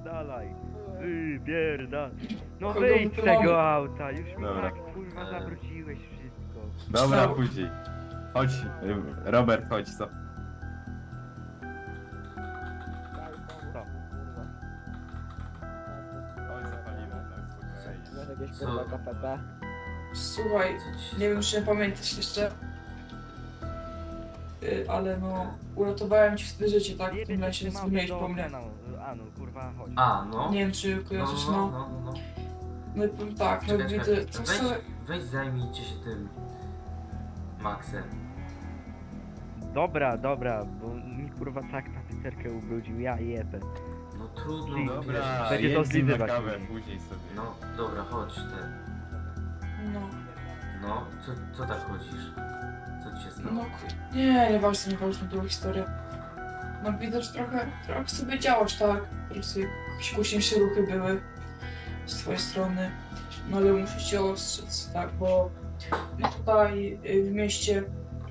Wypierdalaj. Wypierdal. No Kogo wyjdź z tego auta, już mi Dobra. tak kurwa Eee. zawróciłeś wszystko. Dobra, Co? później. Chodź, y, Robert, chodź, co? Co? Spokojnie. jakieś kurwa KPP. Słuchaj, nie wiem czy pamiętasz jeszcze, Y, ale no, uratowałem ci wtedy życie, tak? W tym lesie do po mnie. Okna, no. A no kurwa chodź. A, no. Nie wiem czy no, kojarzysz, no, no. no, no, no. No i powiem tak, no Czekaj, widzę, czekaj. co Weź, sobie... weź zajmijcie się tym Maxem. Dobra, dobra, bo mi kurwa tak na literkę ubrudził, ja jebę. No trudno, Ty, no Dobra. Będzie to jedź z nim na zlizywać kawę, później. sobie. No, dobra, chodź ten. No, No, co, co tak chodzisz? Co ci się stało? no, ku- nie, nieważne, nieważne, była historia. No widać trochę, trochę sobie działasz, tak? Trochę sobie jakieś głośniejsze ruchy były z twojej strony. No ale muszę cię ostrzec, tak, bo tutaj y, w mieście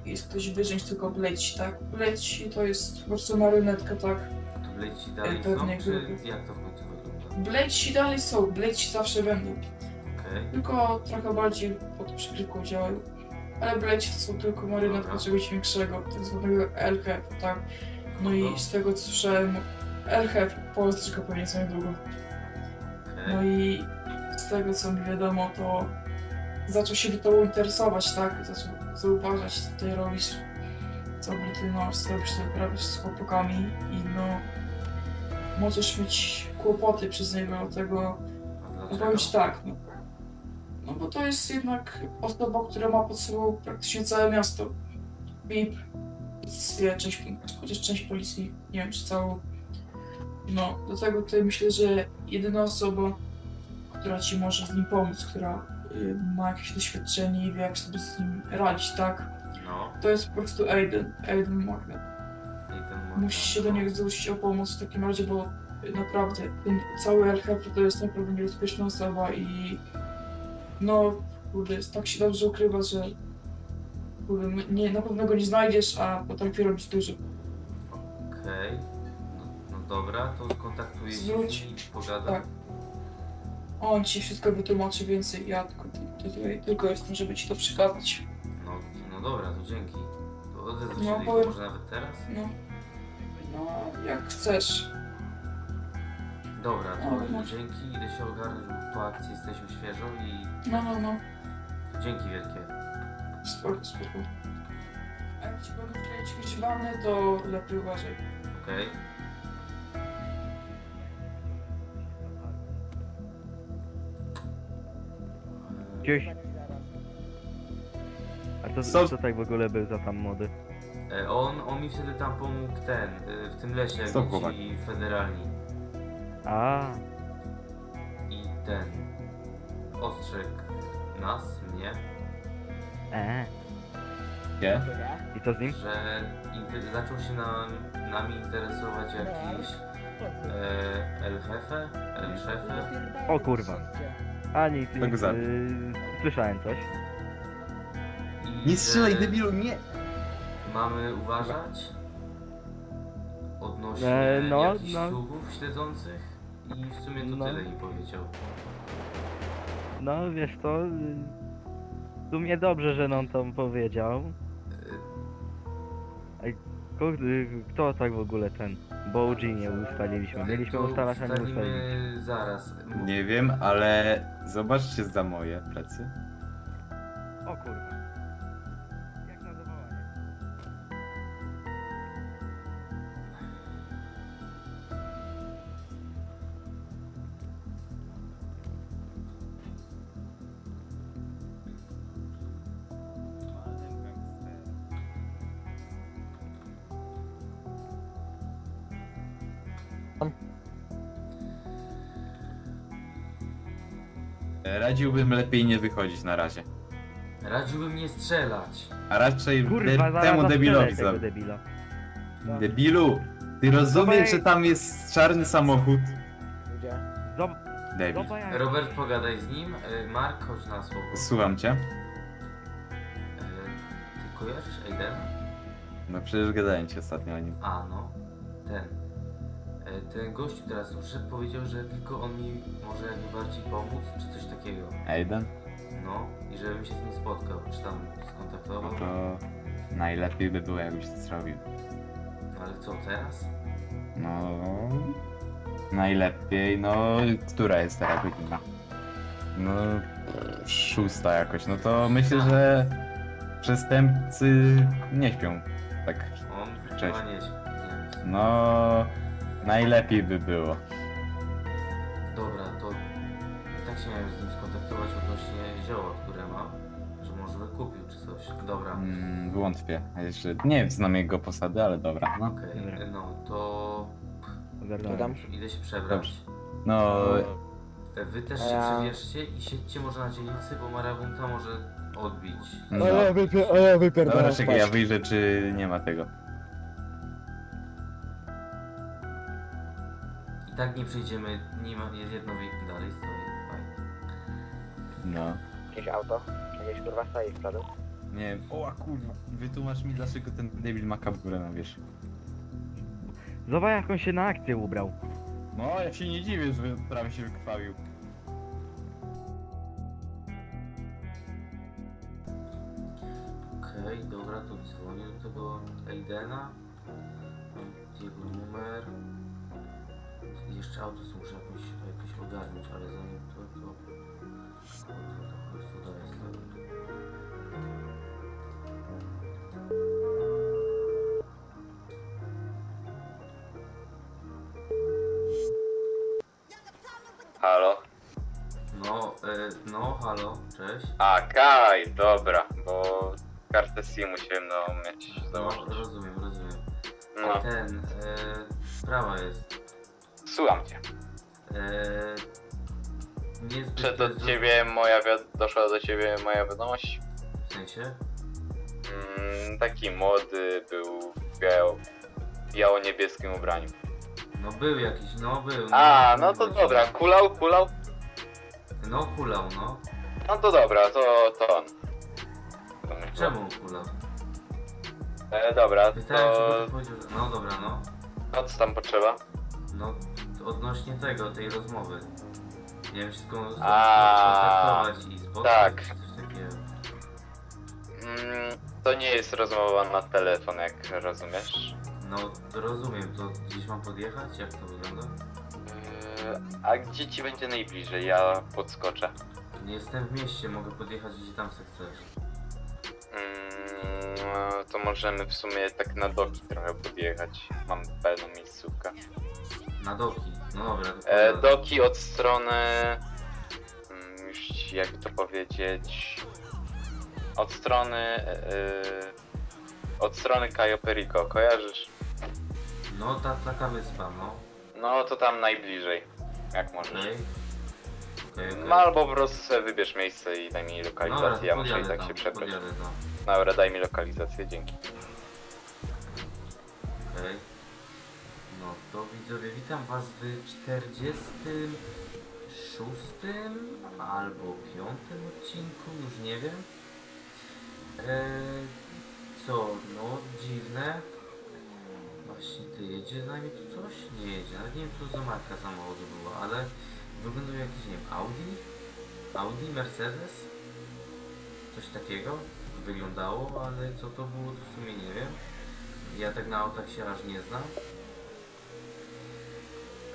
jest ktoś wyżej niż tylko Bleci, tak? Bleci to jest po prostu marionetka, tak? To bleci dalej E, są, pewnie czy jak to w końcu wygląda? Bleci dalej są, Bleci zawsze będą. Okej, Tylko trochę bardziej pod przykrywką działają. Ale Bleci to są tylko marionetka Dobra. czegoś większego, tak zwanego LHEP, tak? No i z tego co słyszałem, LHEP Polska tylko pewnie co niedługo. No i z tego co mi wiadomo, to zaczął się tobą interesować, tak? Zaczął zauważać, co ty robisz, co ty no, co robisz, co robisz z chłopakami i no możesz mieć kłopoty przez niego, no dlaczego? powiem ci tak, no, no bo to jest jednak osoba, która ma pod sobą praktycznie całe miasto. BIP, część, chociaż część policji, nie wiem czy całą. No, do tego tutaj myślę, że jedyna osoba, która ci może z nim pomóc, która y, ma jakieś doświadczenie i wie jak sobie z nim radzić, tak? No, To jest po prostu Aiden, Aiden Magnet. i ten ma- Musisz się do niego zwrócić o pomoc w takim razie, bo naprawdę ten cały RHP to jest naprawdę niebezpieczna osoba i no kurde, tak się dobrze ukrywa, że kurde, nie, na pewno go nie znajdziesz, a potrafi robić dużo. Okej. No, no dobra, to skontaktuję się Zwróć. i pogadam. Tak. On ci wszystko wytłumaczy więcej, ja tylko, tutaj, tylko jestem, żeby ci to przekazać. No, no dobra, to dzięki. To odezwę się No, do niego powiem- może nawet teraz? No, no jak chcesz. Dobra, to No, no. dzięki, idę się ogarnąć, bo po akcji jesteśmy świeżo i No, no, no, dzięki wielkie. Spoko, spoko. A jak ci będą wkleić jakieś wany, to lepiej uważaj. Okej? Gdzieś. A to Co? co tak w ogóle był za tam mody? E, on, on mi wtedy tam pomógł ten, e, w tym lesie, jak Stop, chłopak. ci federalni. A, I ten ostrzegł nas, mnie, e. Nie? I co z nim? że inter- zaczął się nam, nami interesować jakiś e, El Jefe, El Szefe. O kurwa. A nic, Tak yy, słyszałem coś. I Nie strzelaj, debilu, nie! Mamy uważać odnośnie E, no, jakichś no. sługów śledzących i w sumie to No. tyle mi powiedział. No wiesz to. Yy, w sumie dobrze, że nam to powiedział. E, Kto, yy, kto tak w ogóle ten? Bo nie ustaliliśmy. Mieliśmy to ustalać, a nie ustaliliśmy. ustalimy zaraz. Nie wiem, ale zobaczcie za moje plecy. O kurwa. Radziłbym lepiej nie wychodzić na razie. Radziłbym nie strzelać. A raczej Kurwa, de- zaraz temu debilowi tego za... debila. Debilu! Ty rozumiesz, że tam jest czarny samochód? Gdzie? Zob... Debil. Zobacz jak... Robert, pogadaj z nim. E, Mark, chodź na słowo. Słucham cię. E, Ty kojarzysz Aidena? No przecież gadałem ci ostatnio o nim. A, no. Ten. E, ten gościu teraz wszedł, powiedział, że tylko on mi może jak najbardziej pomóc, czy coś takiego. Aiden? No, i żebym się z nim spotkał, czy tam skontaktował. No to najlepiej by było, jakbyś to zrobił. No ale co, teraz? No... Najlepiej, no... Która jest teraz godzina? No... Szósta jakoś, no to myślę, że... Przestępcy nie śpią. Tak, On wiem. no... Najlepiej by było. Dobra, to i tak się miałem z nim skontaktować odnośnie zioła, które ma, że może by kupił czy coś. Dobra, Mm, wątpię. A jeszcze nie znam jego posady, ale dobra. No, okej, Dobra. no to Ogarnąłem. idę się przebrać. Dobrze. no E, Wy też się ja- przebierzcie i siedźcie może na dzielnicy, bo Marabunta może odbić. No. A ja, wypier- a ja wypierdalam Dobra, czekaj, ja wyjrzę, czy nie ma tego. Tak nie przejdziemy, nie ma, jest jedno wiek dalej stoi, fajnie. No. Jakieś auto? Jakieś kurwa stoi z przodu? Nie wiem, o kurwa, wytłumacz mi dlaczego ten debil ma kapturę na wierzchu. Zobacz jak on się na akcję ubrał. No, ja się nie dziwię, że prawie się wykrwawił. Okej, dobra, to dzwonię do tego Aidena. Jeszcze auto muszę jakoś, jakoś ogarnąć, ale zanim to, to... To, to, to daję sobie. Halo? No, e, no, halo, cześć. A, Kaj, dobra, bo kartę SIM musiałem no, mieć No, założyć. rozumiem, rozumiem. No, Ten, e, sprawa jest. Słucham cię. E, niezbyt Czy do ciebie moja wiad- doszła do ciebie moja wiadomość? W sensie? Mm, taki młody był w biało, biało-niebieskim ubraniu. No był jakiś, no był. A, no, no to dobra, kulał, kulał? No kulał, no. No to dobra, to, to on. Czemu kulał? E, dobra, Pytałem, to czy to powiedział, że- no dobra, no. o co tam potrzeba? No, odnośnie tego, tej rozmowy. Nie wiem, czy skąd A, skontaktować i spotkać, tak. czy coś takiego. Mm, to nie jest rozmowa na telefon, jak rozumiesz. No, rozumiem, to gdzieś mam podjechać? Jak to wygląda? E, a gdzie ci będzie najbliżej? Ja podskoczę. Nie jestem w mieście, mogę podjechać gdzie tam se chcesz. Mm, no, to możemy w sumie tak na doki trochę podjechać. Mam pełną miejscówkę. Na doki. No dobra, to E, doki od strony... mm, Już jakby to powiedzieć... Od strony... E, od strony Cayo Perico, kojarzysz? No, ta, taka wyspa, no. No to tam najbliżej, jak możesz. Okej. Okej, okej. No albo po prostu sobie wybierz miejsce i daj mi lokalizację, ja muszę i podjadę tak się tam, przebrać. podjadę tam. Dobra, daj mi lokalizację, dzięki. Okej. To widzowie, witam was w 46 albo 5 odcinku, już nie wiem. Eee, co, no dziwne. Właśnie ty jedzie z nami tu coś? Nie jedzie, ale nie wiem co za marka samochodu była, ale wyglądał jakiś, nie wiem, Audi? Audi, Mercedes? Coś takiego wyglądało, ale co to było to w sumie nie wiem. Ja tak na autach się aż nie znam.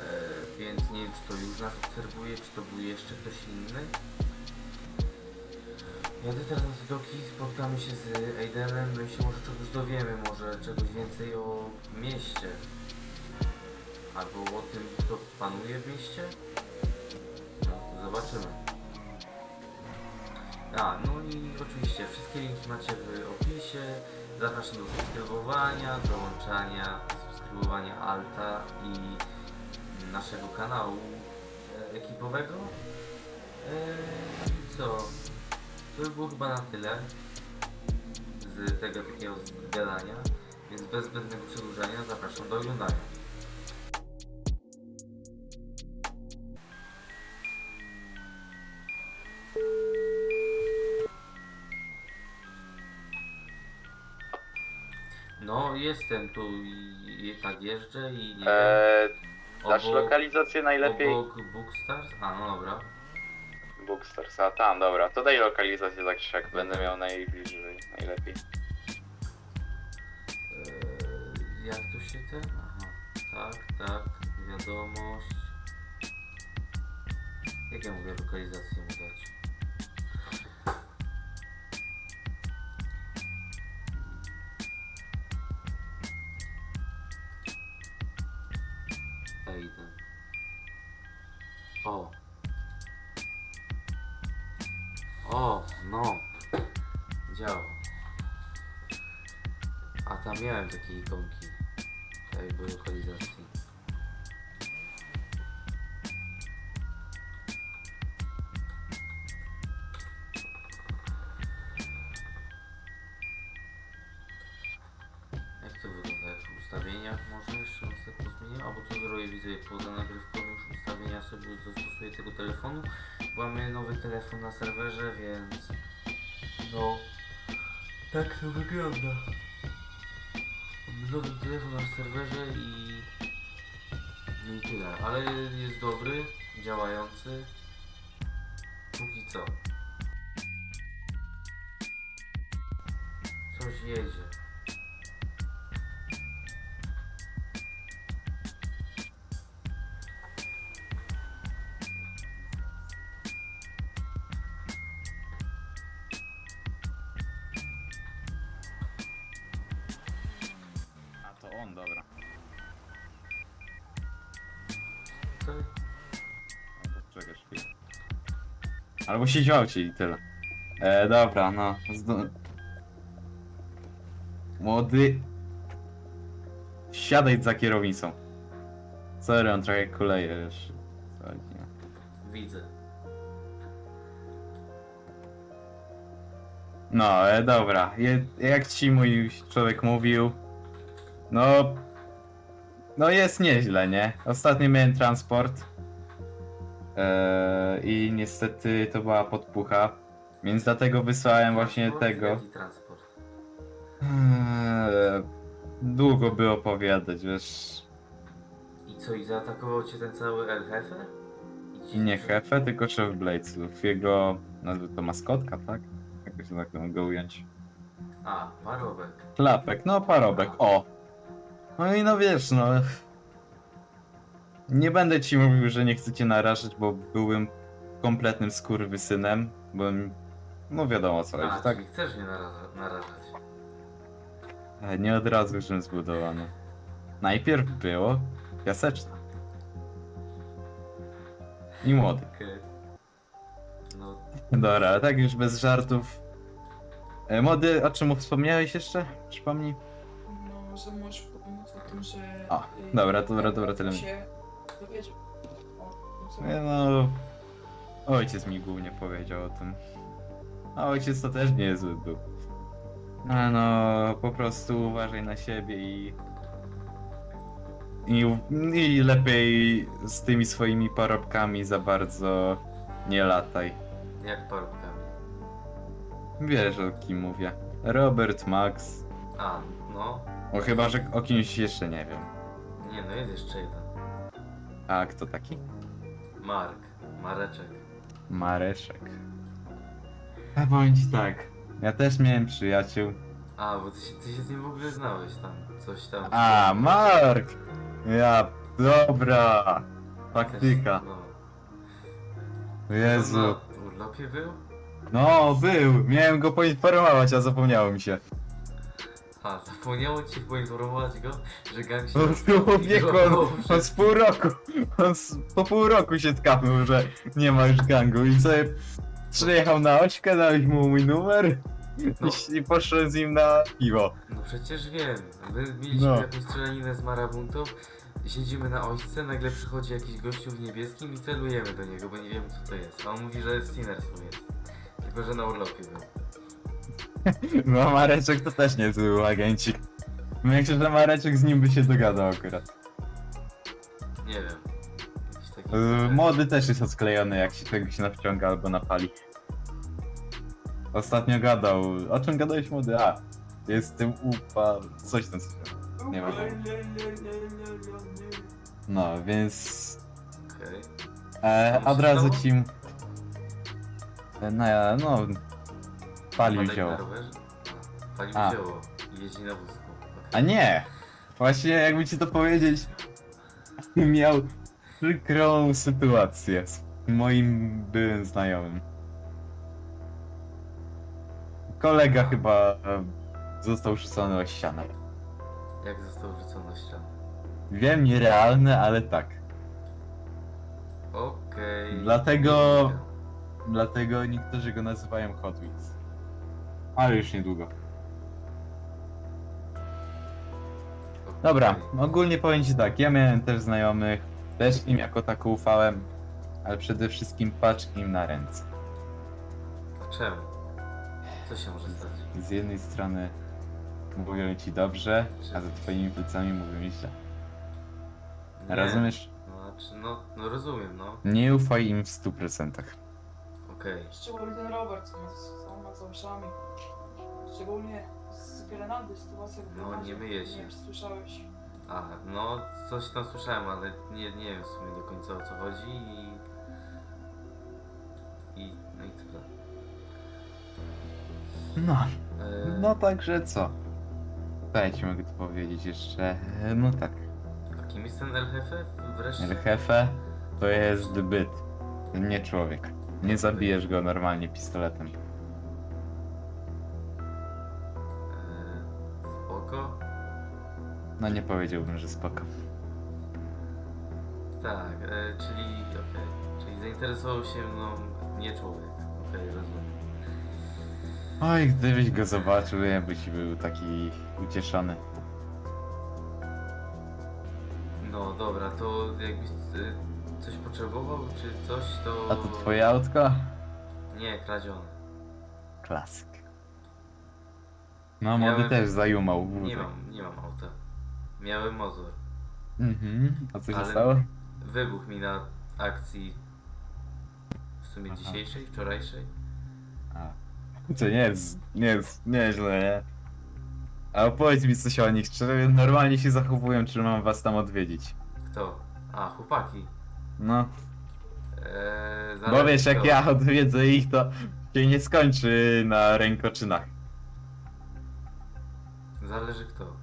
E, więc nie wiem, czy to już nas obserwuje, czy to był jeszcze ktoś inny. Jadę teraz na Sudoki, spotkamy się z Aidenem, my się może czegoś dowiemy, może czegoś więcej o mieście. Albo o tym, kto panuje w mieście. No, zobaczymy. A, no i oczywiście wszystkie linki macie w opisie. Zapraszam do subskrybowania, dołączania, subskrybowania Alta i naszego kanału e, ekipowego. E, I co? To by było chyba na tyle z tego takiego gadania, więc bez zbędnego przedłużania zapraszam do oglądania. No, jestem tu i, i tak jeżdżę i nie wiem. Eee, Dasz Obok- lokalizację najlepiej? Obok Bookstars? A, no dobra. Bookstars, a tam, dobra. To daj lokalizację tak jak będę miał najbliżej, najlepiej. Eee, jak tu się ten? Aha, tak, tak, wiadomość. Jak ja mogę lokalizację mu dać? Tam miałem takie ikonki. Jakby lokalizacji. Jak to wygląda? Jak w ustawieniach może jeszcze raz tak zmienię? Albo co zrobię? Widzę poza nagrywką już ustawienia sobie dostosuję tego telefonu. Bo mamy nowy telefon na serwerze, więc... No... Tak to wygląda. Nowy telefon na serwerze i... No i tyle, ale jest dobry, działający. Póki co. Coś jedzie. Albo siedział ci i tyle. E, dobra, no. Zdo... Młody. Siadaj za kierownicą. Sorry, on trochę kuleje już. Nie. Widzę. No, e, dobra. Je, jak ci mój człowiek mówił, no. No jest nieźle, nie? Ostatnio miałem transport. E, I niestety to była podpucha. Więc dlatego wysłałem właśnie Transport? tego. Jaki transport? Eee, Długo by opowiadać, wiesz. I co, i zaatakował cię ten cały El? I ci- Nie Hefe, tylko szef Bladesów. Jego, nazwy to maskotka, tak? Jakoś tak mogę ująć. A, parobek. Klapek, no parobek, o. No i no wiesz, no. Nie będę ci mówił, że nie chcę cię narażać, bo byłem kompletnym skurwysynem. Byłem, no wiadomo o co A, chodzi, tak? czyli chcesz mnie naraża- narażać. E, Nie od razu już zbudowano. Najpierw było piaseczne. I młody. Okej. No, Dobra, ale tak już bez żartów. E, Młody, o czym wspomniałeś jeszcze? Przypomnij. No, że możesz pomóc o tym, że... A, y, dobra, dobra, dobra, tyle. się dowiedział. O, tym, co- Nie no. Ojciec mi głównie powiedział o tym. A ojciec to też niezły był. A no, po prostu uważaj na siebie i. I, I lepiej z tymi swoimi parobkami za bardzo nie lataj. jak parobkami. Wiesz o kim mówię. Robert, Max. A, no. O chyba, że o kimś jeszcze nie wiem. Nie, no jest jeszcze jeden. A kto taki? Mark. Mareczek. Mareszek. A bądź tak. Ja też miałem przyjaciół. A, bo ty się, ty się z nim w ogóle znałeś tam. Coś tam. A, Mark! Ja, dobra! Też- Faktyka. No. Jezu. On na urlopie był? No, był! Miałem go poinformować, a zapomniało mi się. A, zapomniało ci poinformować go, że gang się... On był wieku, on, on z pół roku, on z, po pół roku się tkapnął, że nie ma już gangu i sobie przyjechał na ośkę, dałeś mu mój numer No. i, i poszedłem z nim na piwo. No przecież wiem. My mieliśmy No. jakąś strzelaninę z marabuntą. Siedzimy na ośce, nagle przychodzi jakiś gościu w niebieskim i celujemy do niego, bo nie wiemy co to jest. A on mówi, że Sinnersu jest. Tylko, że na urlopie był. No Mareczek to też nie był agencik. Myślę, że Mareczek z nim by się dogadał akurat. Nie wiem. Jakiś taki... Yy, Młody też jest odklejony, jak się czegoś nawciąga albo napali. Ostatnio gadał. O czym gadałeś młody? A, jest tym upa. coś tam. Nie wiem. No, więc Okej. e, od razu ci... E, No, ja- no, palił Wypadek zioło. na rowerze? A. zioło i jeździ na wózku. A nie! Właśnie jakby ci to powiedzieć, miał przykrą sytuację z moim byłym znajomym. Kolega chyba e, został rzucony o ścianę. Jak został rzucony na ścianę? Wiem, nierealne, ale tak. Okej. Dlatego-. Dlatego niektórzy go nazywają Hot Wheels. Ale już niedługo. Dobra, ogólnie powiem ci tak, ja miałem też znajomych, też im jako tako ufałem, ale przede wszystkim patrz im na ręce. Czemu? Co się może stać? Z jednej strony mówią ci dobrze, a za twoimi plecami mówią źle. Nie. Rozumiesz? No, znaczy, no, no rozumiem, no. Nie ufaj im w 100%. Okej. Szczególnie ten Robert, co sama za uszami. Szczególnie z Grenady, sytuacja w No, nie myje się. Nie wiem, czy słyszałeś. A, no coś tam słyszałem, ale nie, nie wiem w sumie do końca o co chodzi i... I... no i tyle. No, E, no także co? Ci mogę tu powiedzieć jeszcze? E, No tak, A kim jest ten Jefe wreszcie? To jest byt, nie człowiek. Nie zabijesz go normalnie pistoletem. No nie powiedziałbym, że spoko. Tak, e, czyli okej. Czyli zainteresował się mną nie człowiek. Okej, rozumiem. Oj, gdybyś go zobaczył, ja byś był taki ucieszony. No dobra, to jakbyś e, coś potrzebował, czy coś, to... A to twoje autko? Nie, kradzione. Klasyk. No, Miałem- też zajumał. Nie mam, nie mam auta. Miałem motor. Mhm. A co się Ale- stało? Wybuch mi na akcji w sumie Aha. dzisiejszej, wczorajszej. A. To nie jest, nie jest, nieźle, nie? A opowiedz mi coś o nich, czy normalnie się zachowują, czy mam was tam odwiedzić? Kto? A, chłopaki. No, Eee, bo zależy wiesz, jak kto. ja odwiedzę ich, to się nie skończy na rękoczynach. Zależy kto.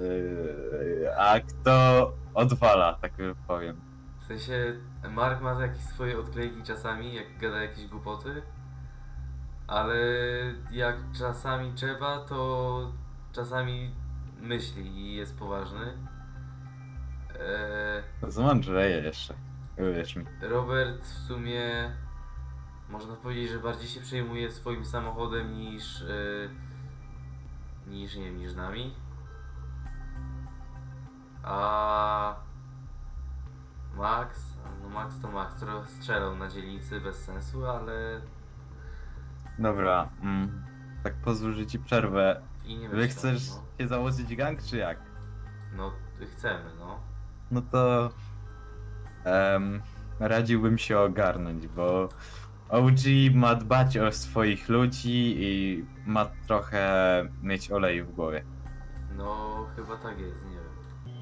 Yy, A kto odwala, tak powiem. W sensie, Mark ma jakieś swoje odklejki czasami, jak gada jakieś głupoty. Ale jak czasami trzeba, to czasami myśli i jest poważny. Eee, Zmądrzeje jeszcze, uwierz mi. Robert w sumie można powiedzieć, że bardziej się przejmuje swoim samochodem niż yy, niż nie wiem, niż nami. A Max, no Max to Max, który strzelał na dzielnicy bez sensu, ale Dobra, mm, tak pozwól, że ci przerwę. i nie Wy chcesz no. się założyć gang, czy jak? No chcemy, no. No to em, radziłbym się ogarnąć, bo OG ma dbać o swoich ludzi i ma trochę mieć oleju w głowie. No chyba tak jest, nie.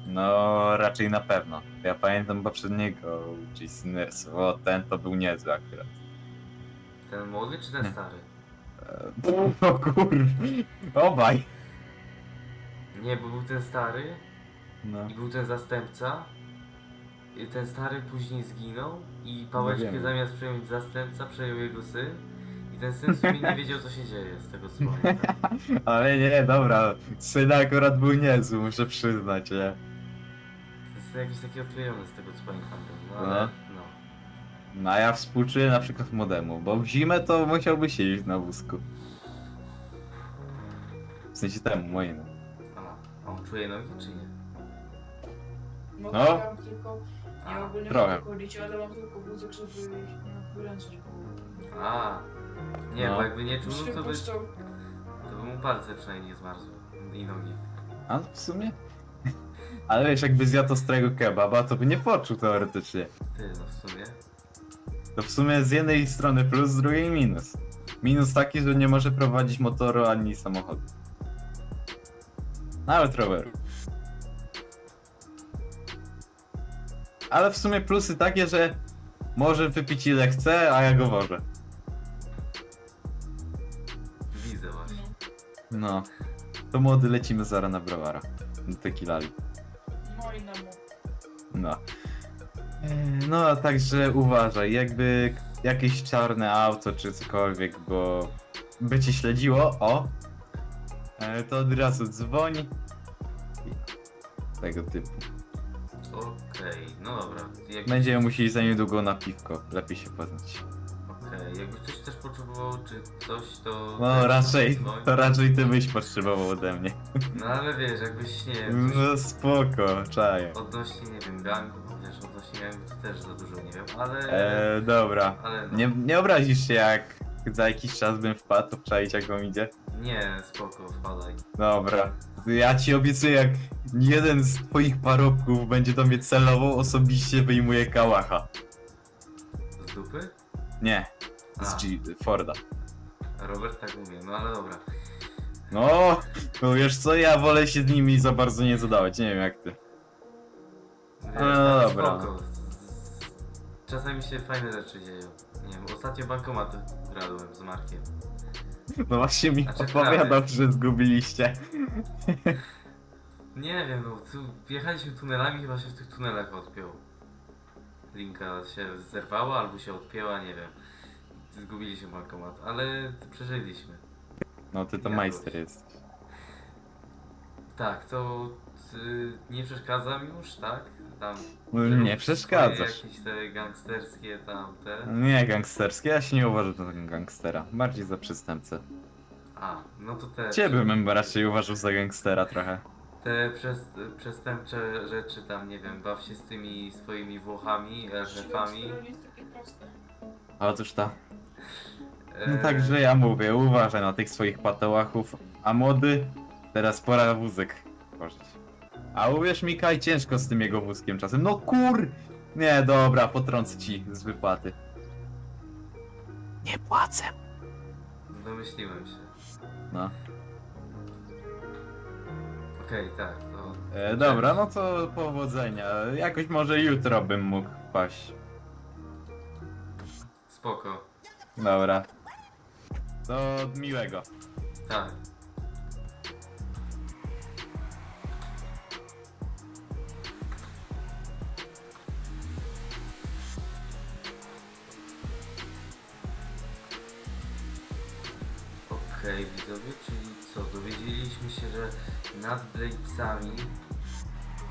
No raczej na pewno. Ja pamiętam poprzedniego OG Sinners, o ten to był niezły akurat. Ten młody czy ten Nie. stary? E, O kur... obaj. Nie, bo był ten stary No. I był ten zastępca. I ten stary później zginął i pałeczkę wiemy. zamiast przejąć zastępca przejął jego syn. I ten syn w sumie nie wiedział co się dzieje z tego co pamiętam. Ale nie, dobra, syn akurat był niezły, muszę przyznać, nie? To jest jakiś taki odklejony z tego co pamiętam. No, No. ale no. No a ja współczuję na przykład młodemu, bo w zimę to musiałby siedzieć na wózku. W sensie temu, mojemu. A, a on czuje nogi czy nie? No, No. ja mam tylko... A, Ja ogólnie trochę. mogę chodzić, ale mam tylko wózek, żeby ich nie wyręczyć. A. Nie, No. bo jakby nie czuł, no to by, to by mu palce przynajmniej nie zmarzły. I nogi. A w sumie? Ale wiesz, jakby zjadł ostrego kebaba, to by nie poczuł teoretycznie. Ty, no w sumie. To w sumie z jednej strony plus, z drugiej minus. Minus taki, że nie może prowadzić motoru ani samochodu. Nawet roweru. ale w sumie plusy takie, że może wypić ile chce, a ja go wożę. Widzę właśnie. No. To młody lecimy zaraz na browara. Do tequilali. No i nemu. No. Eee, No, a także uważaj, jakby jakieś czarne auto czy cokolwiek, bo by cię śledziło, o, e, to od razu dzwoń. I Tego typu. Okej, no dobra. Jak... Będziemy musieli za niedługo na piwko, lepiej się poznać. Okej, jakbyś coś też potrzebował, czy coś, to... No raczej, dzwoń. to raczej ty byś potrzebował ode mnie. No ale wiesz, jakbyś, nie wiem, coś No spoko, czaję. odnośnie, nie wiem, gangu, wiesz, odnośnie gangu to też za dużo nie wiem, ale... Eee, dobra. ale no. Nie, nie obrazisz się jak za jakiś czas bym wpadł, obczaić jak wam idzie? Nie, spoko, wpadaj. Dobra. Ja ci obiecuję, jak jeden z twoich parobków będzie do mnie celował, osobiście wyjmuję kałacha. Z dupy? Nie, z G Forda. Robert tak mówi, no ale dobra. No, no wiesz co, ja wolę się z nimi za bardzo nie zadawać, nie wiem jak ty. Wiesz, No tak, dobra. Spoko. Czasami się fajne rzeczy dzieją. Nie wiem, ostatnio bankomat kradłem z Markiem. No właśnie mi Znaczy, opowiadał, prawie. że zgubiliście. Nie wiem, no tu jechaliśmy tunelami, chyba się w tych tunelach odpiął. Linka się zerwała albo się odpięła, nie wiem. Zgubiliśmy bankomat, ale przeżyliśmy. No ty to Ja majster też. jest. Tak, to y, nie przeszkadzam już, tak? Tam. No, nie swoje przeszkadzasz. Jakieś te gangsterskie tam te. Nie gangsterskie, ja się nie uważam za gangstera. Bardziej za przestępcę. A, no to te. Ciebie bym raczej uważał za gangstera trochę. Te przez, przestępcze rzeczy tam, nie wiem, baw się z tymi swoimi Włochami, RF-ami. To nie jest No także ja mówię, uważaj na tych swoich patołachów. A młody, teraz pora wózek tworzyć. A uwierz mi, Kaj, ciężko z tym jego wózkiem czasem. No kur... Nie, dobra, potrącę ci z wypłaty. Nie płacę. Domyśliłem się. No. Okej, tak, to. E, dobra, no to powodzenia. Jakoś może jutro bym mógł paść. Spoko. Dobra. To miłego. Tak. Okej, widzowie, czyli co? Dowiedzieliśmy się, że nad Bladesami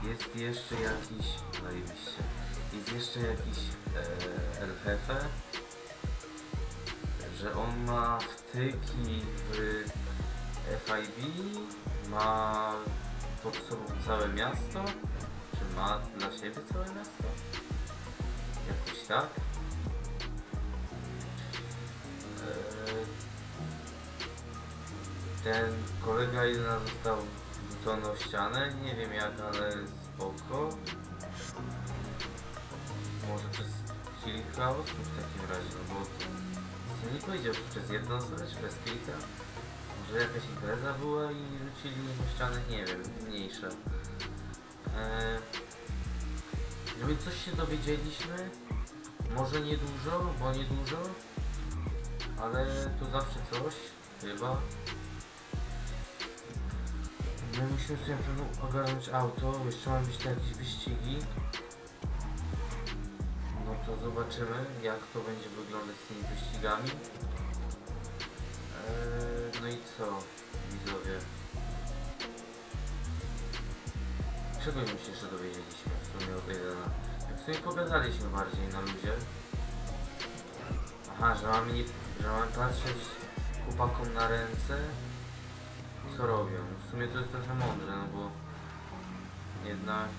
jest jeszcze jakiś... Zajebiście. Jest jeszcze jakiś e, LHF, że on ma wtyki w FIB, ma pod sobą całe miasto, czy ma dla siebie całe miasto? Jakoś tak? Eee, Ten kolega jedna został wrzucony o ścianę, nie wiem jak, ale spoko. Może przez kilka osób w takim razie, no bo nie czy przez jedną czy przez kilka. Może jakaś impreza była i rzucili o ścianę, nie wiem, mniejsze. Eee, więc coś się dowiedzieliśmy. Może nie dużo, bo nie dużo. Ale to zawsze coś, chyba. My musimy sobie na ogarnąć auto, jeszcze mają być tu jakieś wyścigi. No to zobaczymy, jak to będzie wyglądać z Eee, no i co, widzowie? Czego my się jeszcze dowiedzieliśmy w sumie od w sumie pogadaliśmy bardziej na ludzie. Aha, że mamy, nie, że mamy patrzeć chłopakom na ręce, co robią. W sumie to jest trochę mądre, no bo jednak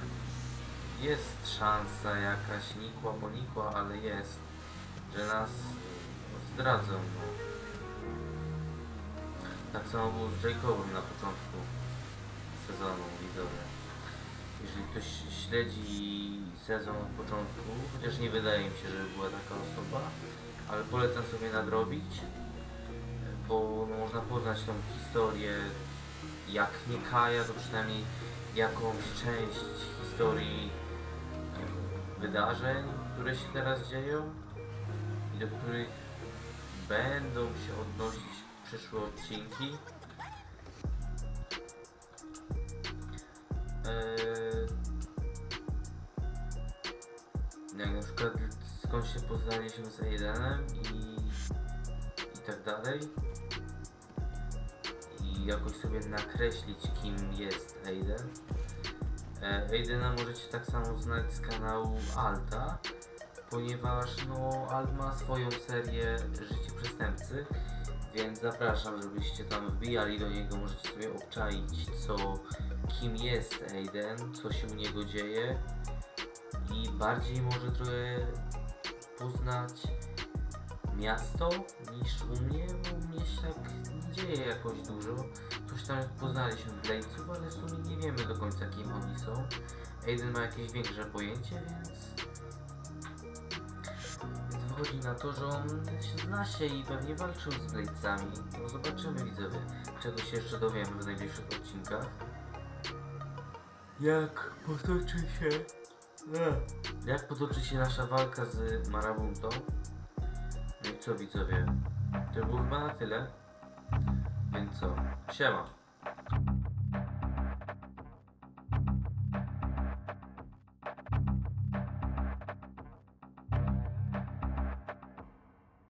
jest szansa jakaś nikła, ponikła, ale jest, że nas zdradzą. No. Tak samo było z Jacobem na początku sezonu, widzowie. Jeżeli ktoś śledzi sezon od początku, chociaż nie wydaje mi się, że była taka osoba, ale polecam sobie nadrobić, bo no, można poznać tą historię, jak nie Kaja, to przynajmniej jakąś część historii wydarzeń, które się teraz dzieją i do których będą się odnosić przyszłe odcinki. Eee, jak na przykład skąd się poznaliśmy z Aidenem i, i tak dalej. I jakoś sobie nakreślić kim jest Aiden. E, Aidena możecie tak samo znać z kanału Alta, ponieważ no Alt ma swoją serię Życie Przestępcy, więc zapraszam, żebyście tam wbijali do niego, możecie sobie obczaić co, kim jest Aiden, co się u niego dzieje i bardziej może trochę poznać miasto niż u mnie, bo u mnie się tak nie dzieje jakoś dużo. Coś tam poznaliśmy Blade'ców, ale w sumie nie wiemy do końca kim oni są. Aiden ma jakieś większe pojęcie, więc... Wychodzi na to, że on się zna się i pewnie walczył z Blade'cami. No zobaczymy widzowie, czego się jeszcze dowiemy w najbliższych odcinkach. Jak potoczy się... Jak potoczy się nasza walka z Marabunto? No i co widzowie? To było chyba na tyle. Więc co? Siema.